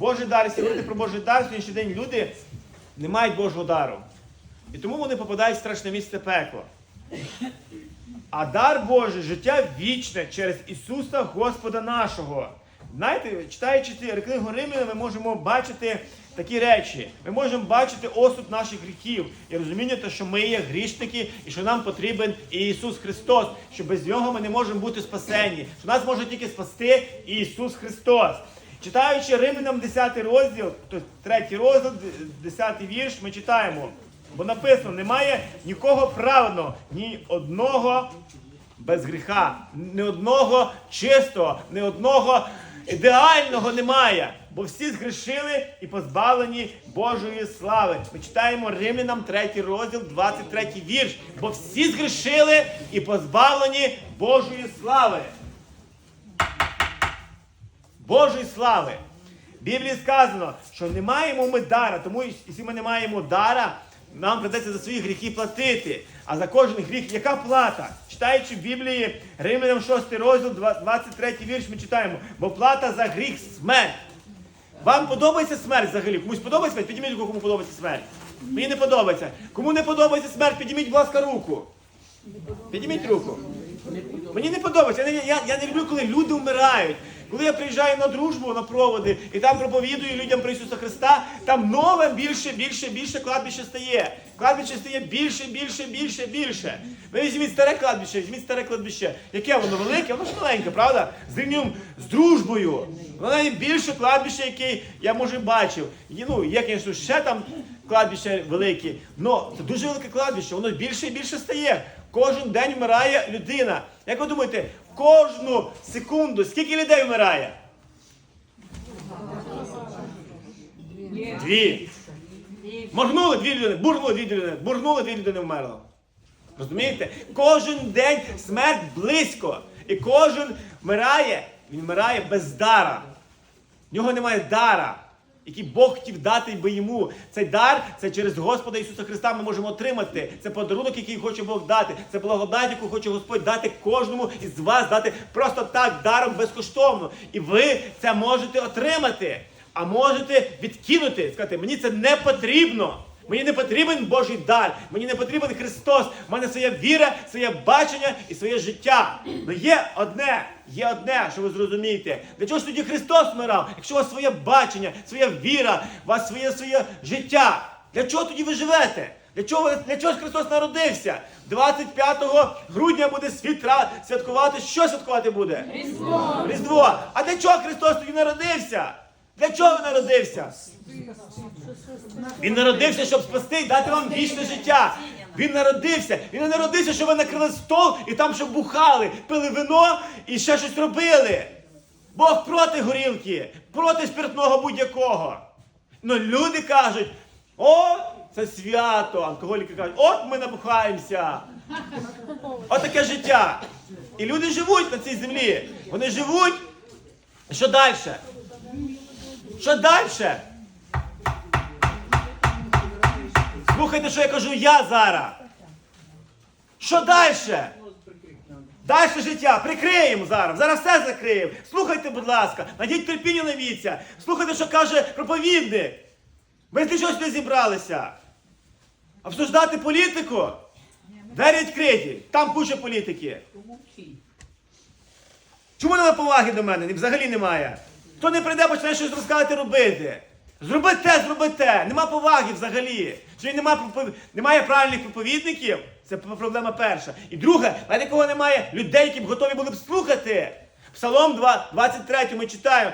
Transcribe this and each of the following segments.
Божий дар, якщо говорити про Божий дар, сьогоднішній день люди не мають Божого дару. І тому вони попадають в страшне місце пекло. А дар Божий, життя вічне через Ісуса Господа нашого. Знаєте, читаючи книгу Римляна, ми можемо бачити такі речі. Ми можемо бачити осуд наших гріхів і розуміння, те, що ми є грішники і що нам потрібен Ісус Христос, що без нього ми не можемо бути спасені, що нас може тільки спасти Ісус Христос. Читаючи Римлянам 10 розділ, тобто 3 розділ, 10 вірш, ми читаємо. Бо написано, немає нікого праведного, ні одного без гріха, ні одного чистого, ні одного ідеального немає. Бо всі згрішили і позбавлені Божої слави. Ми читаємо Римлянам 3 розділ, 23 вірш. Бо всі згрішили і позбавлені Божої слави. Божої слави. В Біблії сказано, що не маємо ми дара, тому якщо ми не маємо дара, нам придеться за свої гріхи платити. А за кожен гріх яка плата? Читаючи в Біблії Римлянам 6 розділ, 23 вірш, ми читаємо, бо плата за гріх смерть. Вам подобається смерть взагалі? Комусь подобається смерть? Підніміть руку, кому подобається смерть. Мені не подобається. Кому не подобається смерть, підніміть, будь ласка, руку. Підніміть руку. Мені не подобається. Я, я, я не люблю, коли люди вмирають. Коли я приїжджаю на дружбу, на проводи, і там проповідую людям про Ісуса Христа, там нове більше, більше, більше кладбище стає. Кладбище стає більше, більше, більше, більше. Ви візьміть старе кладбище, візьміть старе кладбище. Яке воно велике, воно ж маленьке, правда? З рівнем з дружбою. Воно найбільше кладбище, яке я може бачив. І, ну, є, звісно, ще там кладбище великі. але це дуже велике кладбище, воно більше і більше стає. Кожен день вмирає людина. Як ви думаєте, кожну секунду скільки людей вмирає? Дві. Моргнули дві людини, бурнули дві людини, бурнули дві людини вмерло. Розумієте? Кожен день смерть близько. І кожен вмирає, він вмирає без дара. В нього немає дара, який Бог хотів дати би йому. Цей дар це через Господа Ісуса Христа ми можемо отримати. Це подарунок, який хоче Бог дати. Це благодать, яку хоче Господь дати кожному із вас, дати просто так даром безкоштовно. І ви це можете отримати. А можете відкинути, сказати, мені це не потрібно. Мені не потрібен Божий дар, мені не потрібен Христос. У мене своя віра, своє бачення і своє життя. Але є одне, є одне, що ви зрозумієте. Для чого ж тоді Христос вмирав? Якщо у вас своє бачення, своя віра, у вас своє своє життя. Для чого тоді ви живете? Для чого, для чого ж Христос народився? 25 грудня буде світра святкувати. Що святкувати буде? Різдво. Різдво. А для чого Христос тоді народився? Для чого він народився? Він народився, щоб спасти і дати вам вічне життя. Він народився. Він не народився, щоб ви накрили стол і там щоб бухали, пили вино і ще щось робили. Бог проти горілки, проти спиртного будь-якого. Ну люди кажуть, о, це свято. Алкоголіки кажуть, от ми набухаємося. От таке життя. І люди живуть на цій землі. Вони живуть. Що далі? Що далі? Слухайте, що я кажу я зараз. Що далі? Далі життя. Прикриємо зараз. Зараз все закриємо. Слухайте, будь ласка, надіть терпіння на віця. Слухайте, що каже проповідник. Ви для чогось не зібралися. Обсуждати політику? Двері відкриті. Там куча політики. Чому немає поваги до мене? Взагалі немає. Хто не прийде, почне щось розказувати робити. Зроби те, зроби те. Нема поваги взагалі. Немає, пропов- немає правильних проповідників, це проблема перша. І друге, знаєте, кого немає людей, які б готові були б слухати. Псалом 2, 23 ми читаємо.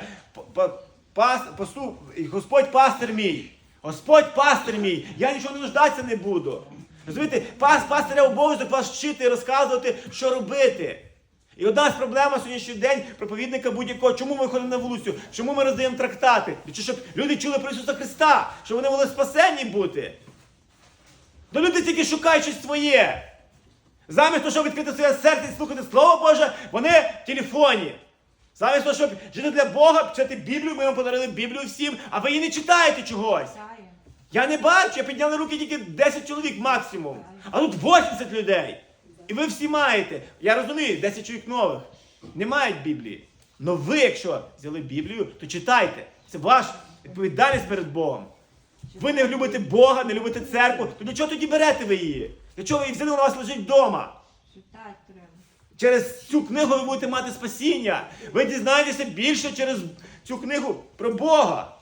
Пас, послу- Господь пастир мій. Господь пастир мій. Я нічого не нуждатися не буду. Розумієте, пас, пастиря обов'язок вас вчити розказувати, що робити. І одна з проблем сьогоднішній день проповідника будь-якого, чому ми ходимо на вулицю, чому ми роздаємо трактати? Чи щоб люди чули про Ісуса Христа, щоб вони могли спасені бути. То люди тільки шукають щось своє. Замість того, щоб відкрити своє серце і слухати Слово Боже, вони в телефоні. Замість того, щоб жити для Бога, читати Біблію, ми вам подарили Біблію всім, а ви її не читаєте чогось. Я не бачу, я підняли руки тільки 10 чоловік максимум. А тут 80 людей. І ви всі маєте. Я розумію, 10 чоловік нових не мають Біблії. Но ви, якщо взяли Біблію, то читайте. Це ваш Відповідальність перед Богом. Ви не любите Бога, не любите церкву, то для чого тоді берете ви її? Для чого ви її взяли, вона у вас лежить вдома? Читати треба. Через цю книгу ви будете мати спасіння. Ви дізнаєтеся більше через цю книгу про Бога.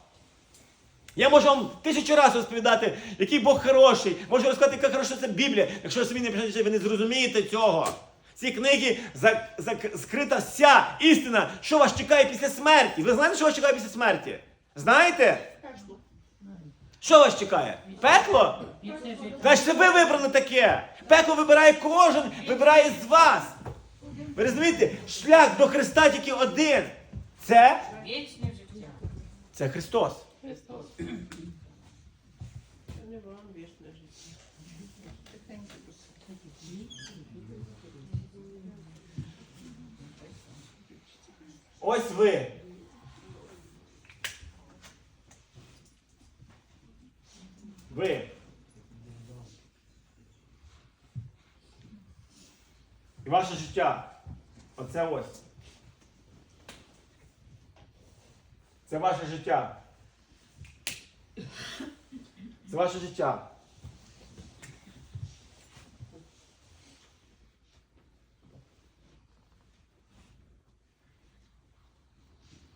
Я можу вам тисячу разів розповідати, який Бог хороший. Можу розказати, яка хороша це Біблія. Якщо ви самі не почнете, ви не зрозумієте цього. В цій книгі за, за- скрита вся істина, що вас чекає після смерті. Ви знаєте, що вас чекає після смерті? Знаєте? Що вас чекає? Пекло? Значить, це ви вибрали таке. Пекло вибирає кожен, вибирає з вас. Ви розумієте? Шлях до Христа тільки один. Це, Вічне життя. це Христос. Христос. Не вам вічне життя. Ось ви. Ви. І ваше життя. Оце ось. Це ваше життя. Це ваше життя.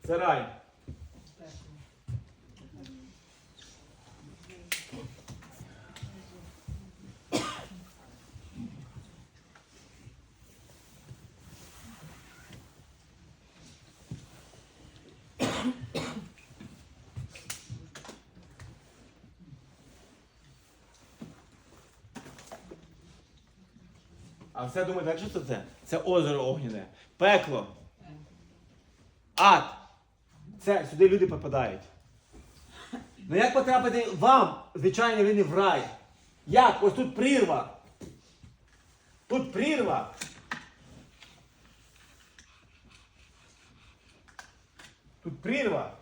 Це рай. А все думаєте, так що це це? Озеро огняне, пекло, ад. Це сюди люди попадають. Ну як потрапити вам, звичайно, людині в рай? Як? Ось тут прірва. Тут прірва. Тут прірва.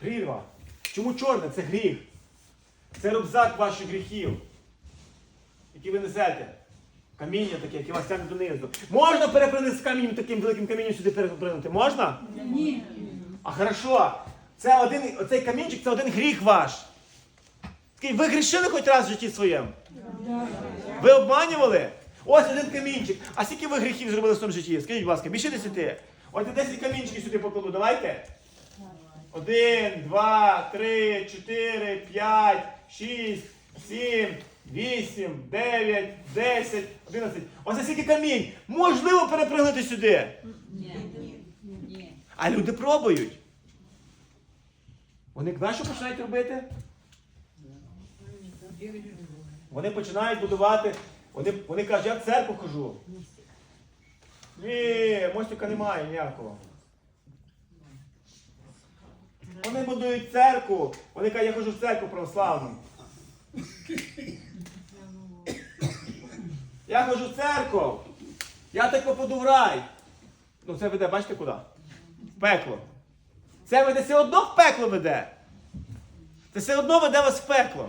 Прірва. Чому чорне? Це гріх. Це рюкзак ваших гріхів, які ви несете. Каміння таке, яке вас тягне донизу. Можна перепринути з камінням, таким великим камінням сюди перепринути? Можна? Ні. А хорошо. Це один, оцей камінчик це один гріх ваш. Такий, ви грішили хоч раз в житті своєму? Ви обманювали? Ось один камінчик. А скільки ви гріхів зробили в своєму житті? Скажіть, будь ласка, більше десяти? От я 10 камінчиків сюди покладу, давайте. Один, два, три, чотири, п'ять, шість, сім, вісім, дев'ять, десять, одинадцять. Ось скільки камінь. Можливо перепригнути сюди. Ні. А люди пробують. Вони що починають робити? Вони починають будувати. Вони, вони кажуть, я в церкву хожу. Ні, мостика немає ніякого. Вони будують церкву. Вони кажуть, я хожу в церкву православну. Я хожу в церкву. Я так попаду в рай. Ну це веде, бачите куди? В пекло. Це веде все одно в пекло веде. Це все одно веде вас в пекло.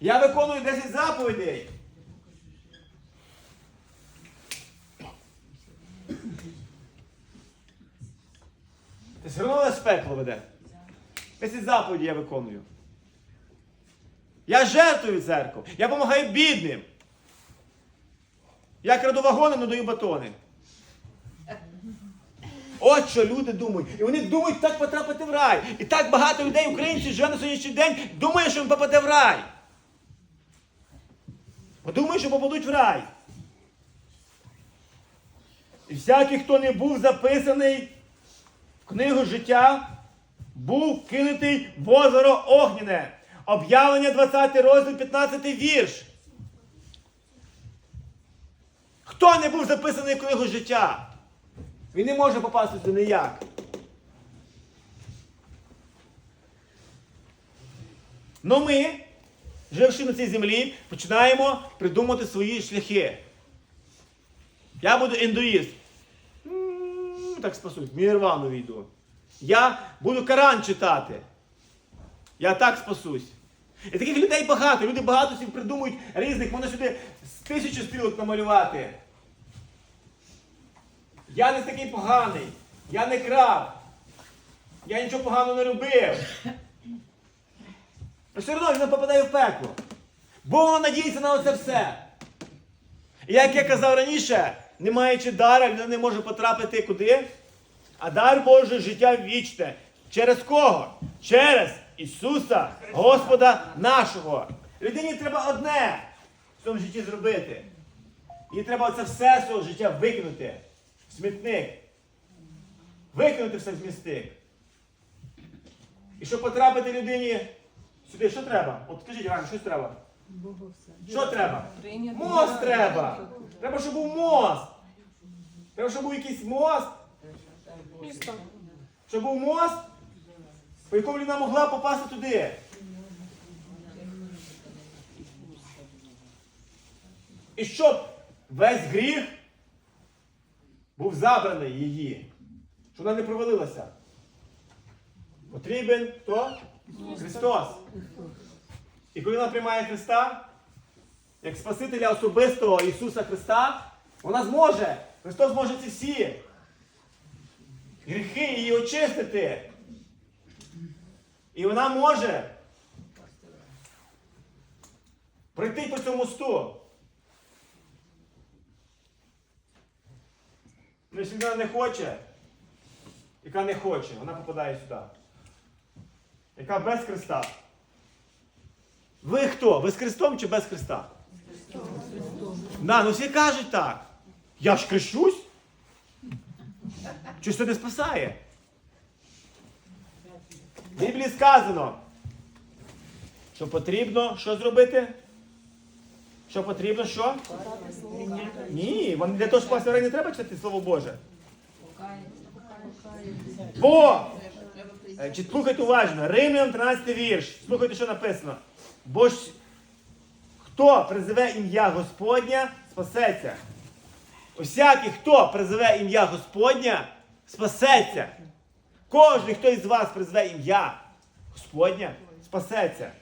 Я виконую 10 заповідей. Це все одно вас в пекло веде. 10 заповідей я виконую. Я жертвую церкву. Я допомагаю бідним. Я краду вагони, но даю батони. От що люди думають. І вони думають так потрапити в рай. І так багато людей, українців, живе на сьогоднішній день, думає, що він попаде в рай. Бо Думає, що попадуть в рай. І всякий, хто не був записаний в книгу життя, був кинутий в озеро Огняне. Об'явлення 20 розділ, 15 вірш. Хто не був записаний в книгу життя? Він не може попасти ніяк. Но ми, живши на цій землі, починаємо придумати свої шляхи. Я буду індуїст. Так спасуть, Мірвану війду. Я буду Коран читати. Я так спасусь. І таких людей багато. Люди багато собі придумують різних, можна сюди тисячу стрілок намалювати. Я не такий поганий. Я не крав. Я нічого поганого не робив. Все одно він попадає в пекло. Бо воно надіється на оце все. І як я казав раніше, не маючи дара, людина не може потрапити куди? А дар Божий життя вічне. Через кого? Через Ісуса, Господа нашого. Людині треба одне в цьому житті зробити. Їй треба це все з свого життя викинути в смітник. Викинути все в смітник. І щоб потрапити людині сюди, що треба? От скажіть, Іван, що треба? Що треба? Мост треба. Треба, щоб був мост. Треба, щоб був якийсь мост. Щоб був мост, по якому людина могла попасти туди. І щоб весь гріх був забраний її, щоб вона не провалилася. Потрібен хто? Христос. І коли вона приймає Христа, як Спасителя особистого Ісуса Христа, вона зможе, Христос зможе ці всі гріхи її очистити. І вона може пройти по цьому мосту. Ну, якщо людина не хоче, яка не хоче, вона попадає сюди. Яка без Христа. Ви хто? Ви з Христом чи без Христа? На, ну всі кажуть так. Я ж крещусь. Чи це не спасає? Біблії сказано, що потрібно що зробити? Що потрібно що? Ні, вам для того, щоб спасти не треба читати Слово Боже. Бо, е, слухайте уважно, Римлянам 13 вірш. Слухайте, що написано. Бо ж хто призиве ім'я Господня, спасеться. Усякий, хто призиве ім'я Господня, спасеться. Кожен, хто із вас призве ім'я Господня, спасеться.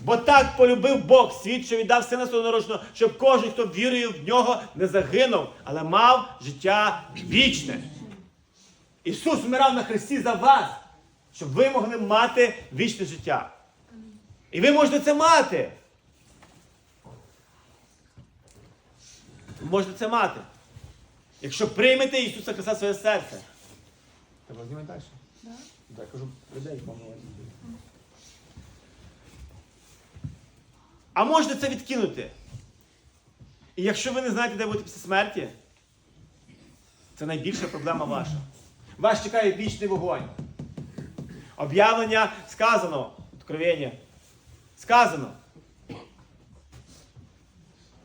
Бо так полюбив Бог світ, що віддав сина свого народженого, щоб кожен, хто вірує в нього, не загинув, але мав життя вічне. Ісус вмирав на хресті за вас, щоб ви могли мати вічне життя. І ви можете це мати. Ви можете це мати. Якщо приймете Ісуса Христа своє серце. Треба знімати далі? Так. Я кажу, людей помилуйте. А можете це відкинути. І якщо ви не знаєте, де бути після смерті, це найбільша проблема ваша. Вас чекає вічний вогонь. Об'явлення сказано, откровення. Сказано.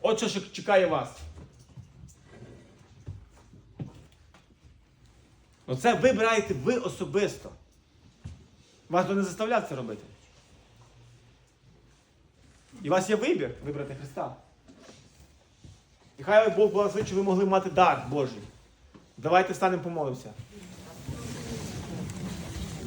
От що чекає вас. Ну це вибираєте ви особисто. Вас то не заставляв це робити. І у вас є вибір вибрати Христа. І хай Бог благословить, щоб ви могли мати дар Божий. Давайте станемо помолимося.